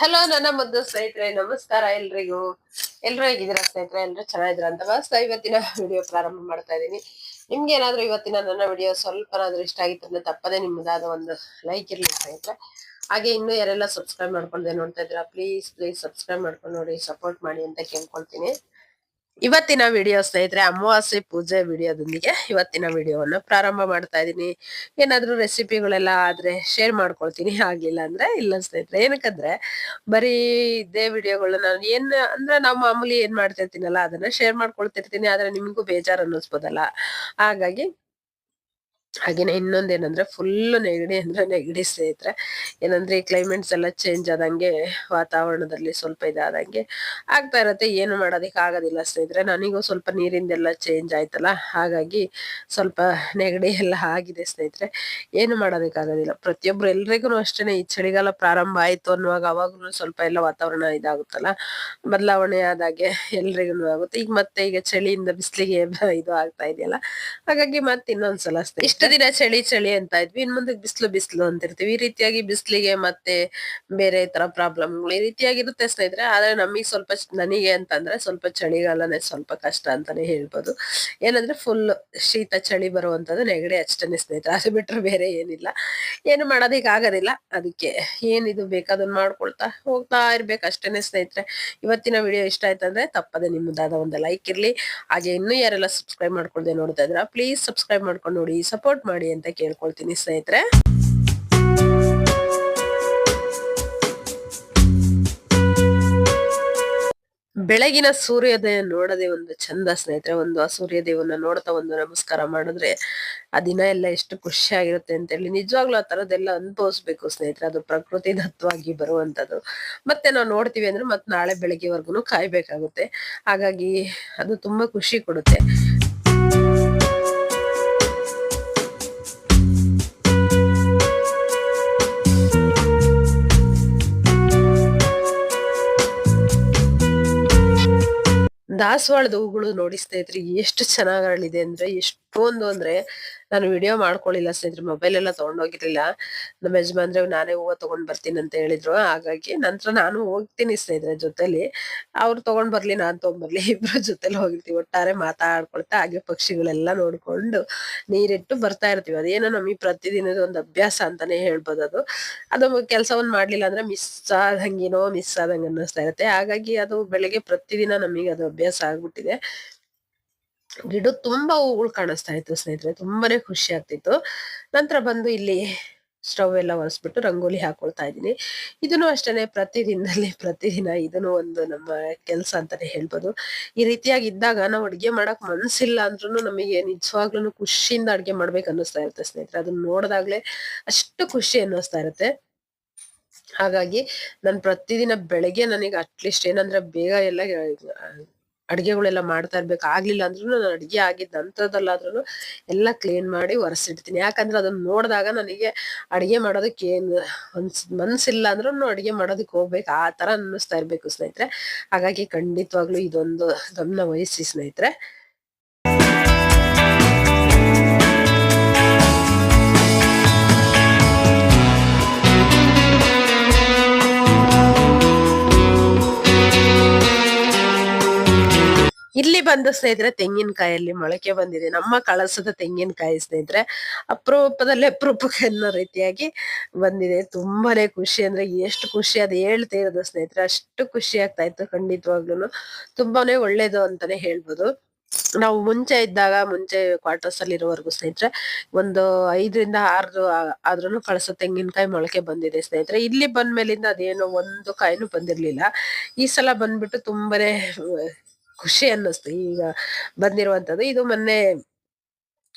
Hello ನನ್ನ ಮುದ್ದು ಸ್ನೇಹಿತರೆ, ನಮಸ್ಕಾರ ಎಲ್ರಿಗೂ. ಎಲ್ರು ಹೇಗಿದ್ದೀರಾ ಸ್ನೇಹಿತರೆ? ಎಲ್ರು ಚೆನ್ನಾಗಿದ್ರ ಅಂತ ಬಸ್ ಇವತ್ತಿನ ವಿಡಿಯೋ ಪ್ರಾರಂಭ ಮಾಡ್ತಾ ಇದ್ದೀನಿ. ನಿಮ್ಗೆ ಏನಾದ್ರೂ ಇವತ್ತಿನ ನನ್ನ ವಿಡಿಯೋ ಸ್ವಲ್ಪನಾದ್ರೂ ಇಷ್ಟ ಆಗಿತ್ತು ಅಂದ್ರೆ ತಪ್ಪದೇ ನಿಮ್ಮದಾದ ಒಂದು ಲೈಕ್ ಇರ್ಲಿ ಸ್ನೇಹಿತರೆ. ಹಾಗೆ ಇನ್ನು ಯಾರೆಲ್ಲ ಸಬ್ಸ್ಕ್ರೈಬ್ ಮಾಡ್ಕೊಂಡೆ ನೋಡ್ತಾ ಇದ್ದೀರಾ ಪ್ಲೀಸ್ ಪ್ಲೀಸ್ ಸಬ್ಸ್ಕ್ರೈಬ್ ಮಾಡ್ಕೊಂಡು ನೋಡಿ ಸಪೋರ್ಟ್ ಮಾಡಿ ಅಂತ ಕೇಳ್ಕೊಳ್ತೀನಿ. ಇವತ್ತಿನ ವಿಡಿಯೋ ಸ್ನೇಹಿತರೆ, ಅಮಾವಾಸ್ಯೆ ಪೂಜೆ ವಿಡಿಯೋದೊಂದಿಗೆ ಇವತ್ತಿನ ವಿಡಿಯೋವನ್ನು ಪ್ರಾರಂಭ ಮಾಡ್ತಾ ಇದ್ದೀನಿ. ಏನಾದರೂ ರೆಸಿಪಿಗಳೆಲ್ಲ ಆದರೆ ಶೇರ್ ಮಾಡ್ಕೊಳ್ತೀನಿ. ಆಗಲಿಲ್ಲ ಅಂದರೆ ಇಲ್ಲ ಸ್ನೇಹಿತರೆ, ಏನಕ್ಕಂದ್ರೆ ಬರೀ ಇದೇ ವಿಡಿಯೋಗಳು ನಾನು ಏನು ಅಂದ್ರೆ ನಾವು ಮಾಮೂಲಿ ಏನು ಮಾಡ್ತಿರ್ತೀನಲ್ಲ ಅದನ್ನು ಶೇರ್ ಮಾಡ್ಕೊಳ್ತಿರ್ತೀನಿ, ಆದರೆ ನಿಮಗೂ ಬೇಜಾರು ಅನ್ನಿಸ್ಬೋದಲ್ಲ. ಹಾಗಾಗಿ ಹಾಗೇನೆ ಇನ್ನೊಂದೇನಂದ್ರೆ ಫುಲ್ ನೆಗಡಿ ಅಂದ್ರೆ ನೆಗಡಿ ಸ್ನೇಹಿತರೆ. ಏನಂದ್ರೆ ಈ ಕ್ಲೈಮೇಟ್ಸ್ ಎಲ್ಲ ಚೇಂಜ್ ಆದಂಗೆ, ವಾತಾವರಣದಲ್ಲಿ ಸ್ವಲ್ಪ ಇದಾದಂಗೆ ಆಗ್ತಾ ಇರತ್ತೆ. ಏನು ಮಾಡೋದಕ್ಕೆ ಆಗೋದಿಲ್ಲ ಸ್ನೇಹಿತರೆ. ನನಗೂ ಸ್ವಲ್ಪ ನೀರಿಂದೆಲ್ಲ ಚೇಂಜ್ ಆಯ್ತಲ್ಲ. ಹಾಗಾಗಿ ಸ್ವಲ್ಪ ನೆಗಡಿ ಎಲ್ಲ ಆಗಿದೆ ಸ್ನೇಹಿತರೆ. ಏನು ಮಾಡೋದಕ್ಕಾಗೋದಿಲ್ಲ ಪ್ರತಿಯೊಬ್ರು ಎಲ್ರಿಗೂ ಅಷ್ಟೇನೆ ಈ ಚಳಿಗಾಲ ಪ್ರಾರಂಭ ಆಯ್ತು ಅನ್ನುವಾಗ ಅವಾಗ್ಲೂ ಸ್ವಲ್ಪ ಎಲ್ಲ ವಾತಾವರಣ ಇದಾಗುತ್ತಲ್ಲ. ಬದಲಾವಣೆ ಆದಾಗೆ ಎಲ್ರಿಗೂ ಆಗುತ್ತೆ. ಈಗ ಮತ್ತೆ ಈಗ ಚಳಿಯಿಂದ ಬಿಸಿಲಿಗೆ ಇದು ಆಗ್ತಾ ಇದೆಯಲ್ಲ. ಹಾಗಾಗಿ ಮತ್ತೆ ಇನ್ನೊಂದ್ಸಲ ಸ್ನೇಹಿತರೆ ದಿನ ಚಳಿ ಚಳಿ ಅಂತ ಇದ್ವಿ. ಇನ್ ಮುಂದೆ ಬಿಸಿಲು ಬಿಸಿಲು ಅಂತಿರ್ತೀವಿ. ಈ ರೀತಿಯಾಗಿ ಬಿಸಿಲಿಗೆ ಮತ್ತೆ ಬೇರೆ ತರ ಪ್ರಾಬ್ಲಮ್ಗಳು ಈ ರೀತಿಯಾಗಿರುತ್ತೆ ಸ್ನೇಹಿತರೆ. ಆದ್ರೆ ನಮಗೆ ಸ್ವಲ್ಪ ನನಗೆ ಅಂತಂದ್ರೆ ಸ್ವಲ್ಪ ಚಳಿಗಾಲನೇ ಸ್ವಲ್ಪ ಕಷ್ಟ ಅಂತಾನೆ ಹೇಳ್ಬೋದು. ಏನಂದ್ರೆ ಫುಲ್ ಶೀತ ಚಳಿ ಬರುವಂತದ್ದು ನೆಗಡಿ ಅಷ್ಟೇನೆ ಸ್ನೇಹಿತರೆ. ಅದು ಬಿಟ್ರೆ ಬೇರೆ ಏನಿಲ್ಲ. ಏನು ಮಾಡೋದಕ್ಕೆ ಆಗೋದಿಲ್ಲ. ಅದಕ್ಕೆ ಏನಿದು ಬೇಕಾದನ್ನ ಮಾಡ್ಕೊಳ್ತಾ ಹೋಗ್ತಾ ಇರ್ಬೇಕು ಅಷ್ಟೇನೆ ಸ್ನೇಹಿತರೆ. ಇವತ್ತಿನ ವಿಡಿಯೋ ಇಷ್ಟ ಆಯ್ತಂದ್ರೆ ತಪ್ಪದೆ ನಿಮ್ಮದಾದ ಒಂದು ಲೈಕ್ ಇರ್ಲಿ. ಹಾಗೆ ಇನ್ನೂ ಯಾರೆಲ್ಲ ಸಬ್ಸ್ಕ್ರೈಬ್ ಮಾಡ್ಕೊಳ್ದೆ ನೋಡ್ತಾ ಇದ್ರ ಪ್ಲೀಸ್ ಸಬ್ಸ್ಕ್ರೈಬ್ ಮಾಡ್ಕೊಂಡು ನೋಡಿ. ಸಪೋರ್ಟ್ ಮಾಡಿ ಅಂತ ಕೇಳ್ಕೊಳ್ತೀನಿ ಸ್ನೇಹಿತರೆ. ಬೆಳಗಿನ ಸೂರ್ಯೋದಯ ನೋಡದೆ ಒಂದು ಚಂದ ಸ್ನೇಹಿತರೆ, ಒಂದು ಆ ಸೂರ್ಯದೇವನ ನೋಡ್ತಾ ಒಂದು ನಮಸ್ಕಾರ ಮಾಡಿದ್ರೆ ಆ ದಿನ ಎಲ್ಲ ಎಷ್ಟು ಖುಷಿ ಆಗಿರುತ್ತೆ ಅಂತ ಹೇಳಿ ನಿಜವಾಗ್ಲೂ ಆ ತರದೆಲ್ಲ ಅನುಭವಿಸ್ಬೇಕು ಸ್ನೇಹಿತರೆ. ಅದು ಪ್ರಕೃತಿ ದತ್ತವಾಗಿ ಬರುವಂತದ್ದು ಮತ್ತೆ ನಾವು ನೋಡ್ತೀವಿ ಅಂದ್ರೆ ಮತ್ತೆ ನಾಳೆ ಬೆಳಗ್ಗೆವರೆಗೂ ಕಾಯ್ಬೇಕಾಗುತ್ತೆ. ಹಾಗಾಗಿ ಅದು ತುಂಬಾ ಖುಷಿ ಕೊಡುತ್ತೆ. ದಾಸವಾಳದ ಹೂಗಳು ನೋಡಿಸ್ತಾ ಇದ್ರಿ ಎಷ್ಟು ಚೆನ್ನಾಗಿ ಅರಳಿದೆ ಅಂದ್ರೆ ಎಷ್ಟೊಂದು ಅಂದ್ರೆ ನಾನು ವಿಡಿಯೋ ಮಾಡ್ಕೊಳ್ಳಿಲ್ಲ ಸ್ನೇಹಿತರೆ ಮೊಬೈಲ್ ಎಲ್ಲ ತಗೊಂಡೋಗಿರ್ಲಿಲ್ಲ ನಮ್ಮ ಯಜಮಾನ್ರೆ ನಾನೇ ಹೂವು ತಗೊಂಡ್ ಬರ್ತೀನಿ ಅಂತ ಹೇಳಿದ್ರು. ಹಾಗಾಗಿ ನಂತರ ನಾನು ಹೋಗ್ತೀನಿ ಸ್ನೇಹಿತರೆ ಜೊತೆಲಿ. ಅವ್ರು ತಗೊಂಡ್ ಬರ್ಲಿ, ನಾನ್ ತಗೊಂಡ್ಬರ್ಲಿ ಇಬ್ರು ಜೊತೆಲಿ ಹೋಗಿರ್ತೀವಿ. ಒಟ್ಟಾರೆ ಮಾತಾಡ್ಕೊಳ್ತಾ, ಹಾಗೆ ಪಕ್ಷಿಗಳೆಲ್ಲ ನೋಡ್ಕೊಂಡು ನೀರಿಟ್ಟು ಬರ್ತಾ ಇರ್ತೀವಿ. ಅದೇನೋ ನಮಗೆ ಪ್ರತಿದಿನದ ಒಂದು ಅಭ್ಯಾಸ ಅಂತಾನೆ ಹೇಳ್ಬೋದು ಅದು. ಅದು ಕೆಲಸವನ್ನು ಮಾಡ್ಲಿಲ್ಲ ಅಂದ್ರೆ ಮಿಸ್ ಆದಂಗೇನೋ ಮಿಸ್ ಆದಂಗ ಅನ್ನಿಸ್ತಾ ಇರುತ್ತೆ. ಹಾಗಾಗಿ ಅದು ಬೆಳಿಗ್ಗೆ ಪ್ರತಿದಿನ ನಮಗೆ ಅದು ಅಭ್ಯಾಸ ಆಗ್ಬಿಟ್ಟಿದೆ. ಗಿಡ ತುಂಬಾ ಹೂಗಳು ಕಾಣಿಸ್ತಾ ಇತ್ತು ಸ್ನೇಹಿತರೆ, ತುಂಬಾನೇ ಖುಷಿ ಆಗ್ತಿತ್ತು. ನಂತರ ಬಂದು ಇಲ್ಲಿ ಸ್ಟವ್ ಎಲ್ಲ ಒರೆಸ್ಬಿಟ್ಟು ರಂಗೋಲಿ ಹಾಕೊಳ್ತಾ ಇದ್ದೀನಿ. ಇದನ್ನು ಅಷ್ಟೇನೆ, ಪ್ರತಿದಿನದಲ್ಲಿ, ಪ್ರತಿದಿನ ಇದನ್ನು ಒಂದು ನಮ್ಮ ಕೆಲಸ ಅಂತಾನೆ ಹೇಳ್ಬೋದು. ಈ ರೀತಿಯಾಗಿ ಇದ್ದಾಗ ನಾವು ಅಡ್ಗೆ ಮಾಡಕ್ ಮನ್ಸಿಲ್ಲ ಅಂದ್ರೂ ನಮಗೆ ನಿಜವಾಗ್ಲೂ ಖುಷಿಯಿಂದ ಅಡ್ಗೆ ಮಾಡ್ಬೇಕು ಅನ್ನಿಸ್ತಾ ಇರುತ್ತೆ ಸ್ನೇಹಿತರೆ. ಅದನ್ನ ನೋಡಿದಾಗ್ಲೇ ಅಷ್ಟು ಖುಷಿ ಅನ್ನಿಸ್ತಾ ಇರುತ್ತೆ. ಹಾಗಾಗಿ ನಾನು ಪ್ರತಿದಿನ ಬೆಳಗ್ಗೆ ನನಗೆ ಅಟ್ಲೀಸ್ಟ್ ಏನಂದ್ರೆ ಬೇಗ ಎಲ್ಲ ಅಡ್ಗೆಗಳೆಲ್ಲ ಮಾಡ್ತಾ ಇರ್ಬೇಕು. ಆಗ್ಲಿಲ್ಲ ಅಂದ್ರೂ ನಾನು ಅಡುಗೆ ಆಗಿದ್ದ ನಂತರದಲ್ಲಾದ್ರೂ ಎಲ್ಲ ಕ್ಲೀನ್ ಮಾಡಿ ಒರೆಸಿಡ್ತೀನಿ. ಯಾಕಂದ್ರೆ ಅದನ್ನ ನೋಡಿದಾಗ ನನಗೆ ಅಡುಗೆ ಮಾಡೋದಕ್ಕೆ ಏನು ಮನ್ಸ್, ಮನ್ಸಿಲ್ಲ ಅಂದ್ರೂ ಅಡ್ಗೆ ಮಾಡೋದಕ್ಕೆ ಹೋಗ್ಬೇಕು. ಆ ಥರ ಅನ್ನಿಸ್ತಾ ಇರಬೇಕು ಸ್ನೇಹಿತರೆ. ಹಾಗಾಗಿ ಖಂಡಿತವಾಗ್ಲೂ ಇದೊಂದು ಗಮನ ವಹಿಸಿ ಸ್ನೇಹಿತರೆ. ಇಲ್ಲಿ ಬಂದ ಸ್ನೇಹಿತರೆ ತೆಂಗಿನಕಾಯಲ್ಲಿ ಮೊಳಕೆ ಬಂದಿದೆ. ನಮ್ಮ ಕಳಸದ ತೆಂಗಿನಕಾಯಿ ಸ್ನೇಹಿತರೆ ಅಪರೂಪದಲ್ಲಿ ಅಪರೂಪಕ್ಕೆ ಅನ್ನೋ ರೀತಿಯಾಗಿ ಬಂದಿದೆ. ತುಂಬಾನೇ ಖುಷಿ ಅಂದ್ರೆ ಎಷ್ಟು ಖುಷಿ ಅದು ಹೇಳ್ತಾ ಇರೋದು ಸ್ನೇಹಿತರೆ. ಅಷ್ಟು ಖುಷಿ ಆಗ್ತಾ ಇತ್ತು ಖಂಡಿತವಾಗ್ಲೂ ತುಂಬಾನೇ ಒಳ್ಳೇದು ಅಂತಾನೆ ಹೇಳ್ಬೋದು. ನಾವು ಮುಂಚೆ ಇದ್ದಾಗ, ಮುಂಚೆ ಕ್ವಾರ್ಟರ್ಸ್ ಅಲ್ಲಿ ಇರೋವರೆಗೂ ಸ್ನೇಹಿತರೆ ಒಂದು ಐದರಿಂದ ಆರು ಆದ್ರೂ ಕಳಸ ತೆಂಗಿನಕಾಯಿ ಮೊಳಕೆ ಬಂದಿದೆ ಸ್ನೇಹಿತರೆ. ಇಲ್ಲಿ ಬಂದ್ಮೇಲಿಂದ ಅದೇನೋ ಒಂದು ಕಾಯಿನೂ ಬಂದಿರ್ಲಿಲ್ಲ. ಈ ಸಲ ಬಂದ್ಬಿಟ್ಟು ತುಂಬಾನೇ ಖುಷಿ ಅನ್ನಿಸ್ತು. ಈಗ ಬಂದಿರುವಂತದ್ದು ಇದು ಮೊನ್ನೆ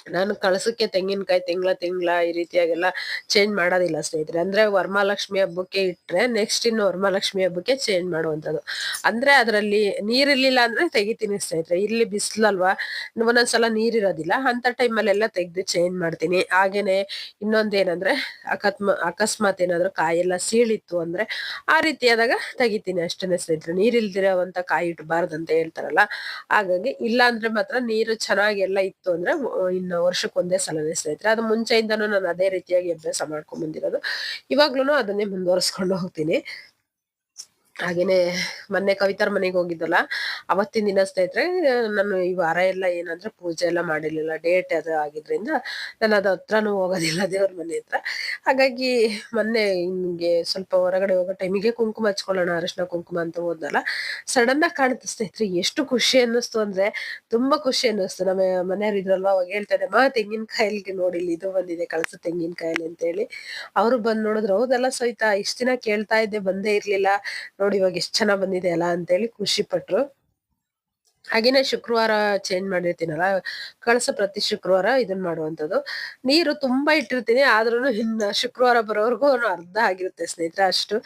ನಾನು ಕಳಸಕ್ಕೆ ತೆಂಗಿನಕಾಯಿ ತಿಂಗಳ ತಿಂಗಳ ಈ ರೀತಿಯಾಗೆಲ್ಲ ಚೇಂಜ್ ಮಾಡೋದಿಲ್ಲ ಸ್ನೇಹಿತರೆ. ಅಂದ್ರೆ ವರಮಹಾಲಕ್ಷ್ಮಿ ಹಬ್ಬಕ್ಕೆ ಇಟ್ರೆ ನೆಕ್ಸ್ಟ್ ಇನ್ನು ವರಮಹಾಲಕ್ಷ್ಮಿ ಹಬ್ಬಕ್ಕೆ ಚೇಂಜ್ ಮಾಡುವಂಥದ್ದು. ಅಂದ್ರೆ ಅದರಲ್ಲಿ ನೀರಿರ್ಲಿಲ್ಲ ಅಂದ್ರೆ ತೆಗಿತೀನಿ ಸ್ನೇಹಿತರೆ. ಇಲ್ಲಿ ಬಿಸಿಲಲ್ವಾ? ಒಂದೊಂದ್ಸಲ ನೀರಿರೋದಿಲ್ಲ. ಅಂತ ಟೈಮಲ್ಲೆಲ್ಲ ತೆಗೆದು ಚೇಂಜ್ ಮಾಡ್ತೀನಿ. ಹಾಗೇನೆ ಇನ್ನೊಂದೇನಂದ್ರೆ ಅಕಸ್ಮ ಅಕಸ್ಮಾತ್ ಏನಾದ್ರು ಕಾಯೆಲ್ಲ ಸೀಳಿತ್ತು ಅಂದ್ರೆ ಆ ರೀತಿಯಾದಾಗ ತೆಗಿತೀನಿ ಅಷ್ಟೇನೆ ಸ್ನೇಹಿತರೆ. ನೀರಿಲ್ದಿರೋವಂಥ ಕಾಯಿ ಇಟ್ಬಾರ್ದು ಅಂತ ಹೇಳ್ತಾರಲ್ಲ. ಹಾಗಾಗಿ ಇಲ್ಲ ಅಂದ್ರೆ ಮಾತ್ರ ನೀರು ಚೆನ್ನಾಗಿ ಎಲ್ಲ ಇತ್ತು ಅಂದ್ರೆ ವರ್ಷಕ್ಕೊಂದೇ ಸಲನೇ ಸ್ನೇಹಿತರೆ. ಅದು ಮುಂಚೆಯಿಂದನೂ ನಾನು ಅದೇ ರೀತಿಯಾಗಿ ಅಭ್ಯಾಸ ಮಾಡ್ಕೊಂಡ್ ಬಂದಿರೋದು. ಇವಾಗ್ಲೂ ಅದನ್ನೇ ಮುಂದುವರಿಸ್ಕೊಂಡು ಹೋಗ್ತೀನಿ. ಹಾಗೇನೆ ಮೊನ್ನೆ ಕವಿತಾರ್ ಮನೆಗೆ ಹೋಗಿದ್ದಲ್ಲ, ಅವತ್ತಿನ ದಿನ ಸ್ನೇಹಿತರೆ, ನಾನು ಈ ವಾರ ಎಲ್ಲ ಏನಂದ್ರೆ ಪೂಜೆ ಎಲ್ಲ ಮಾಡಿರ್ಲಿಲ್ಲ ಡೇಟ್ ಅದು ಆಗಿದ್ರಿಂದ ನಾನು ಅದು ಹತ್ರನೂ ಹೋಗೋದಿಲ್ಲ ದೇವ್ರ ಮನೆ ಹತ್ರ. ಹಾಗಾಗಿ ಮೊನ್ನೆ ಹಿಂಗೆ ಸ್ವಲ್ಪ ಹೊರಗಡೆ ಹೋಗೋ ಟೈಮಿಗೆ ಕುಂಕುಮ ಹಚ್ಕೊಳ್ಳೋಣ, ಅರಿಶಿನ ಕುಂಕುಮ ಅಂತ ಹೋದಲ್ಲ ಸಡನ್ ಆಗಿ ಕಾಣುತ್ತೆ ಸ್ನೇಹಿತರೆ, ಎಷ್ಟು ಖುಷಿ ಅನ್ನಿಸ್ತು ಅಂದ್ರೆ, ತುಂಬಾ ಖುಷಿ ಅನ್ನಿಸ್ತು. ನಮ್ಮ ಮನೆಯವ್ರು ಇದ್ರಲ್ವಾ, ಅವಾಗ ಹೇಳ್ತಾರೆ ಮಾ, ತೆಂಗಿನಕಾಯಿಲ್ಗೆ ನೋಡಿ ಇದು ಬಂದಿದೆ, ಕಳಸ ತೆಂಗಿನಕಾಯಲ್ಲಿ ಅಂತ ಹೇಳಿ ಅವರು ಬಂದ್ ನೋಡಿದ್ರು, ಹೌದಲ್ಲ ಸಹಿತ ಇಷ್ಟ ದಿನ ಕೇಳ್ತಾ ಇದ್ದೆ, ಬಂದೇ ಇರ್ಲಿಲ್ಲ ನೋಡಿ ಇವಾಗ ಎಷ್ಟ್ ಚೆನ್ನಾಗ್ ಬಂದಿದೆ ಅಲ್ಲ ಅಂತೇಳಿ ಖುಷಿ ಪಟ್ರು. ಹಾಗೇನೆ ಶುಕ್ರವಾರ ಚೇಂಜ್ ಮಾಡಿರ್ತೀನಲ್ಲ, ಕಳಸ ಪ್ರತಿ ಶುಕ್ರವಾರ ಇದನ್ನ ಮಾಡುವಂತದ್ದು ನೀರು ತುಂಬಾ ಇಟ್ಟಿರ್ತೀನಿ ಆದ್ರೂ ಇನ್ನ ಶುಕ್ರವಾರ ಬರೋವರೆಗೂ ಅರ್ಧ ಆಗಿರುತ್ತೆ ಸ್ನೇಹಿತರೆ ಅಷ್ಟು.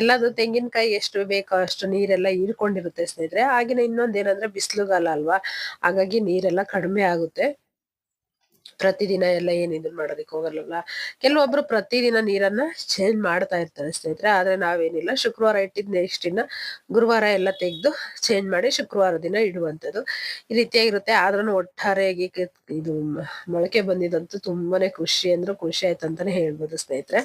ಎಲ್ಲದು ತೆಂಗಿನಕಾಯಿ ಎಷ್ಟು ಬೇಕೋ ಅಷ್ಟು ನೀರೆಲ್ಲ ಹೀರ್ಕೊಂಡಿರುತ್ತೆ ಸ್ನೇಹಿತರೆ. ಹಾಗೇನೆ ಇನ್ನೊಂದೇನಂದ್ರೆ ಬಿಸಿಲುಗಾಲ ಅಲ್ವಾ, ಹಾಗಾಗಿ ನೀರೆಲ್ಲ ಕಡಿಮೆ ಆಗುತ್ತೆ. ಪ್ರತಿದಿನ ಎಲ್ಲ ಏನ್ ಇದನ್ನ ಮಾಡೋದಕ್ಕೆ ಹೋಗಲ್ಲ ಕೆಲವೊಬ್ರು ಪ್ರತಿದಿನ ನೀರನ್ನ ಚೇಂಜ್ ಮಾಡ್ತಾ ಇರ್ತಾರೆ ಸ್ನೇಹಿತರೆ, ಆದ್ರೆ ನಾವೇನಿಲ್ಲ. ಶುಕ್ರವಾರ ಇಟ್ಟಿದ್ ನೆಕ್ಸ್ಟ್ ಇನ್ನ ಗುರುವಾರ ಎಲ್ಲ ತೆಗೆದು ಚೇಂಜ್ ಮಾಡಿ ಶುಕ್ರವಾರ ದಿನ ಇಡುವಂತದ್ದು ಈ ರೀತಿಯಾಗಿರುತ್ತೆ. ಆದ್ರೂ ಒಟ್ಟಾರೆಯಾಗಿ ಇದು ಮೊಳಕೆ ಬಂದಿದಂತೂ ತುಂಬಾನೇ ಖುಷಿ ಅಂದ್ರೆ ಖುಷಿ ಆಯ್ತು ಅಂತಾನೆ ಹೇಳ್ಬೋದು ಸ್ನೇಹಿತರೆ.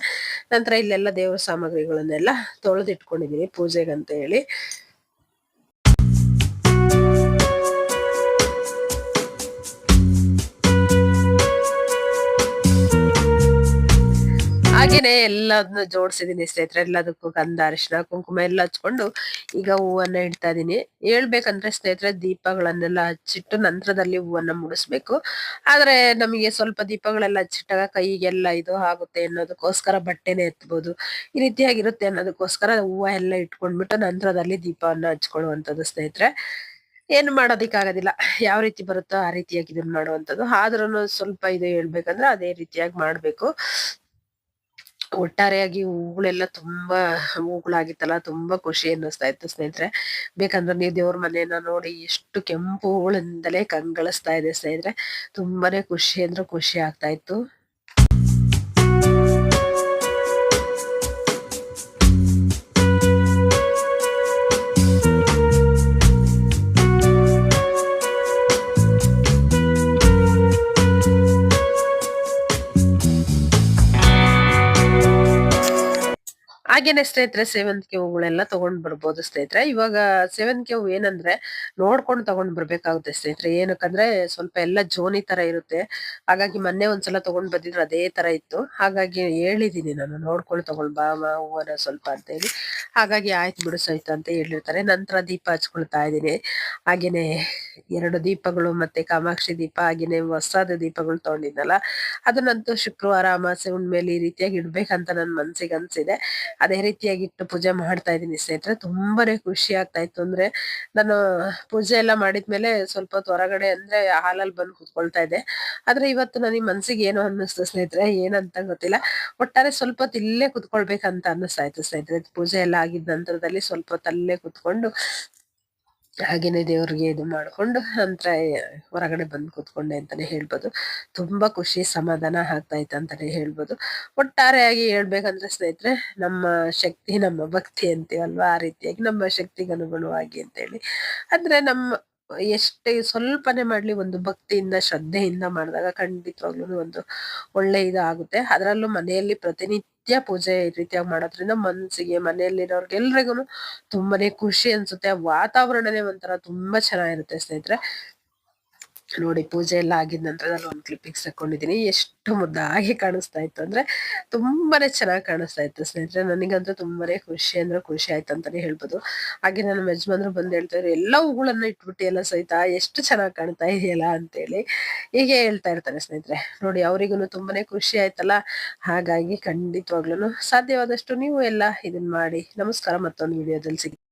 ನಂತರ ಇಲ್ಲೆಲ್ಲ ದೇವ್ರ ಸಾಮಗ್ರಿಗಳನ್ನೆಲ್ಲ ತೊಳೆದಿಟ್ಕೊಂಡಿದೀನಿ ಪೂಜೆಗಂತ ಹೇಳಿ. ಹಾಗೇನೆ ಎಲ್ಲದನ್ನ ಜೋಡಿಸಿದೀನಿ ಸ್ನೇಹಿತರೆ. ಎಲ್ಲದಕ್ಕೂ ಗಂಧ ಅರಿಶಿನ ಕುಂಕುಮ ಎಲ್ಲ ಹಚ್ಕೊಂಡು ಈಗ ಹೂವನ್ನ ಇಡ್ತಾ ಇದೀನಿ. ಹೇಳ್ಬೇಕಂದ್ರೆ ಸ್ನೇಹಿತರೆ ದೀಪಗಳನ್ನೆಲ್ಲ ಹಚ್ಚಿಟ್ಟು ನಂತರದಲ್ಲಿ ಹೂವನ್ನ ಮುಡಿಸ್ಬೇಕು. ಆದ್ರೆ ನಮಗೆ ಸ್ವಲ್ಪ ದೀಪಗಳೆಲ್ಲ ಹಚ್ಚಿಟ್ಟಾಗ ಕೈಗೆಲ್ಲ ಇದು ಆಗುತ್ತೆ ಅನ್ನೋದಕ್ಕೋಸ್ಕರ ಬಟ್ಟೆನೆ ಎತ್ಬಹುದು ಈ ರೀತಿಯಾಗಿರುತ್ತೆ ಅನ್ನೋದಕ್ಕೋಸ್ಕರ ಹೂವ ಎಲ್ಲ ಇಟ್ಕೊಂಡ್ಬಿಟ್ಟು ನಂತರದಲ್ಲಿ ದೀಪವನ್ನ ಹಚ್ಕೊಳ್ಳುವಂಥದ್ದು ಸ್ನೇಹಿತರೆ. ಏನು ಮಾಡೋದಿಕ್ಕಾಗೋದಿಲ್ಲ. ಯಾವ ರೀತಿ ಬರುತ್ತೋ ಆ ರೀತಿಯಾಗಿ ಇದನ್ನ ಮಾಡುವಂಥದ್ದು. ಆದ್ರೂ ಸ್ವಲ್ಪ ಇದು ಹೇಳ್ಬೇಕಂದ್ರೆ ಅದೇ ರೀತಿಯಾಗಿ ಮಾಡ್ಬೇಕು. ಒಟ್ಟಾರೆಯಾಗಿ ಹೂಗಳೆಲ್ಲ ತುಂಬಾ ಹೂಗಳಾಗಿತ್ತಲ್ಲ, ತುಂಬಾ ಖುಷಿ ಅನ್ನಿಸ್ತಾ ಇತ್ತು ಸ್ನೇಹಿತರೆ. ಬೇಕಂದ್ರೆ ನೀವು ದೇವ್ರ ಮನೆಯನ್ನ ನೋಡಿ ಎಷ್ಟು ಕೆಂಪು ಹೂಗಳಿಂದಲೇ ಕಂಗಳಿಸ್ತಾ ಇದೆ ಸ್ನೇಹಿತರೆ. ತುಂಬಾನೇ ಖುಷಿ ಅಂದ್ರೆ ಖುಷಿ ಆಗ್ತಾ ಇತ್ತು. ಹಾಗೇನೆ ಸ್ನೇಹಿತರೆ ಸೇವಂತಿಗೆ ಹೂಗಳೆಲ್ಲ ತಗೊಂಡ್ ಬರ್ಬೋದು ಸ್ನೇಹಿತರೆ. ಇವಾಗ ಸೇವಂತಿಗೆ ಹೂವು ಏನಂದ್ರೆ ನೋಡ್ಕೊಂಡು ತಗೊಂಡ್ ಬರ್ಬೇಕಾಗುತ್ತೆ ಸ್ನೇಹಿತರೆ. ಏನಕ್ಕಂದ್ರೆ ಸ್ವಲ್ಪ ಎಲ್ಲ ಜೋನಿ ತರ ಇರುತ್ತೆ. ಹಾಗಾಗಿ ಮೊನ್ನೆ ಒಂದ್ಸಲ ತಗೊಂಡ್ ಬಂದಿದ್ರು ಅದೇ ತರ ಇತ್ತು. ಹಾಗಾಗಿ ಹೇಳಿದೀನಿ ನಾನು ನೋಡ್ಕೊಂಡು ತಗೊಂಡ್ ಬಾ ಹೂವನ ಸ್ವಲ್ಪ ಅಂತ ಹೇಳಿ ಹಾಗಾಗಿ ಆಯ್ತು ಬಿಡು ಸಹಿತ ಅಂತ ಹೇಳಿರ್ತಾರೆ. ನಂತರ ದೀಪ ಹಚ್ಕೊಳ್ತಾ ಇದ್ದೀನಿ. ಹಾಗೇನೆ ಎರಡು ದೀಪಗಳು ಮತ್ತೆ ಕಾಮಾಕ್ಷಿ ದೀಪ ಹಾಗೇನೆ ಹೊಸದ ದೀಪಗಳು ತಗೊಂಡಿದ್ನಲ್ಲ, ಅದನ್ನಂತೂ ಶುಕ್ರವಾರ ಅಮಾಸೆ ಉಂಡ್ಮೇಲೆ ಈ ರೀತಿಯಾಗಿ ಇಡ್ಬೇಕಂತ ನನ್ ಮನ್ಸಿಗೆ ಅನ್ಸಿದೆ. ಅದೇ ರೀತಿಯಾಗಿ ಇಟ್ಟು ಪೂಜೆ ಮಾಡ್ತಾ ಇದ್ದೀನಿ ಸ್ನೇಹಿತರೆ. ತುಂಬಾನೇ ಖುಷಿ ಆಗ್ತಾ ಇತ್ತು ಅಂದ್ರೆ ನಾನು ಪೂಜೆ ಎಲ್ಲ ಮಾಡಿದ್ಮೇಲೆ ಸ್ವಲ್ಪ ಹೊತ್ತು ಹೊರಗಡೆ ಅಂದ್ರೆ ಹಾಲಲ್ಲಿ ಬಂದು ಕೂತ್ಕೊಳ್ತಾ ಇದ್ದೆ. ಆದ್ರೆ ಇವತ್ತು ನನಗೆ ಮನ್ಸಿಗೆ ಏನು ಅನ್ನಿಸ್ತು ಸ್ನೇಹಿತರೆ? ಏನಂತ ಗೊತ್ತಿಲ್ಲ. ಒಟ್ಟಾರೆ ಸ್ವಲ್ಪ ಹೊತ್ತು ಇಲ್ಲೇ ಕುತ್ಕೊಳ್ಬೇಕಂತ ಅನ್ನಿಸ್ತಾ ಇತ್ತು ಸ್ನೇಹಿತರೆ. ಪೂಜೆ ಎಲ್ಲ ಆಗಿದ ನಂತರದಲ್ಲಿ ಸ್ವಲ್ಪ ಹೊತ್ತು ಅಲ್ಲೇ ಕುತ್ಕೊಂಡು ಹಾಗೇನೆ ದೇವ್ರಿಗೆ ಇದು ಮಾಡ್ಕೊಂಡು ನಂತರ ಹೊರಗಡೆ ಬಂದು ಕೂತ್ಕೊಂಡೆ ಅಂತಾನೆ ಹೇಳ್ಬೋದು. ತುಂಬಾ ಖುಷಿ ಸಮಾಧಾನ ಆಗ್ತಾ ಇತ್ತು ಅಂತಾನೆ ಹೇಳ್ಬೋದು. ಒಟ್ಟಾರೆಯಾಗಿ ಹೇಳ್ಬೇಕಂದ್ರೆ ಸ್ನೇಹಿತರೆ, ನಮ್ಮ ಶಕ್ತಿ ನಮ್ಮ ಭಕ್ತಿ ಅಂತೀವಲ್ವಾ? ಆ ರೀತಿಯಾಗಿ ನಮ್ಮ ಶಕ್ತಿಗೆ ಅನುಗುಣವಾಗಿ ಅಂತೇಳಿ. ಅಂದ್ರೆ ನಮ್ಮ ಎಷ್ಟೇ ಸ್ವಲ್ಪನೇ ಮಾಡ್ಲಿ ಒಂದು ಭಕ್ತಿಯಿಂದ, ಶ್ರದ್ಧೆಯಿಂದ ಮಾಡಿದಾಗ ಖಂಡಿತವಾಗ್ಲೂ ಒಂದು ಒಳ್ಳೆ ಇದಾಗುತ್ತೆ ಅದರಲ್ಲೂ ಮನೆಯಲ್ಲಿ ಪ್ರತಿನಿತ್ಯ ಪೂಜೆ ಈ ರೀತಿಯಾಗಿ ಮಾಡೋದ್ರಿಂದ ಮನ್ಸಿಗೆ ಮನೆಯಲ್ಲಿರೋರ್ಗೆಲ್ರಿಗೂ ತುಂಬಾನೇ ಖುಷಿ ಅನ್ಸುತ್ತೆ. ವಾತಾವರಣನೇ ಒಂಥರ ತುಂಬಾ ಚೆನ್ನಾಗಿರುತ್ತೆ ಸ್ನೇಹಿತರೆ. ನೋಡಿ ಪೂಜೆ ಎಲ್ಲ ಆಗಿದ ನಾನು ಒಂದು ಕ್ಲಿಪ್ಪಿಂಗ್ಸ್ ತಕೊಂಡಿದ್ದೀನಿ ಎಷ್ಟು ಮುದ್ದಾಗಿ ಕಾಣಿಸ್ತಾ ಇತ್ತು ಅಂದ್ರೆ ತುಂಬಾನೇ ಚೆನ್ನಾಗಿ ಕಾಣಿಸ್ತಾ ಇತ್ತು ಸ್ನೇಹಿತರೆ. ನನಗಂತೂ ತುಂಬಾನೇ ಖುಷಿ ಅಂದ್ರೆ ಖುಷಿ ಆಯ್ತು ಅಂತಾನೆ ಹೇಳ್ಬೋದು. ಹಾಗೆ ನನ್ನ ಯಜಮಾನ್ರು ಬಂದು ಹೇಳ್ತಾ ಇದ್ರು, ಎಲ್ಲ ಹೂಗಳನ್ನ ಇಟ್ಬಿಟ್ಟು ಎಲ್ಲ ಸಹಿತ ಎಷ್ಟು ಚೆನ್ನಾಗಿ ಕಾಣ್ತಾ ಇದೆಯಲ್ಲ? ಅಂತೇಳಿ ಹೀಗೆ ಹೇಳ್ತಾ ಇರ್ತಾರೆ ಸ್ನೇಹಿತರೆ. ನೋಡಿ ಅವರಿಗೂ ತುಂಬಾನೇ ಖುಷಿ ಆಯ್ತಲ್ಲ? ಹಾಗಾಗಿ ಖಂಡಿತವಾಗ್ಲೂ ಸಾಧ್ಯವಾದಷ್ಟು ನೀವು ಎಲ್ಲ ಇದನ್ನ ಮಾಡಿ. ನಮಸ್ಕಾರ, ಮತ್ತೊಂದು ವಿಡಿಯೋದಲ್ಲಿ ಸಿಗಿ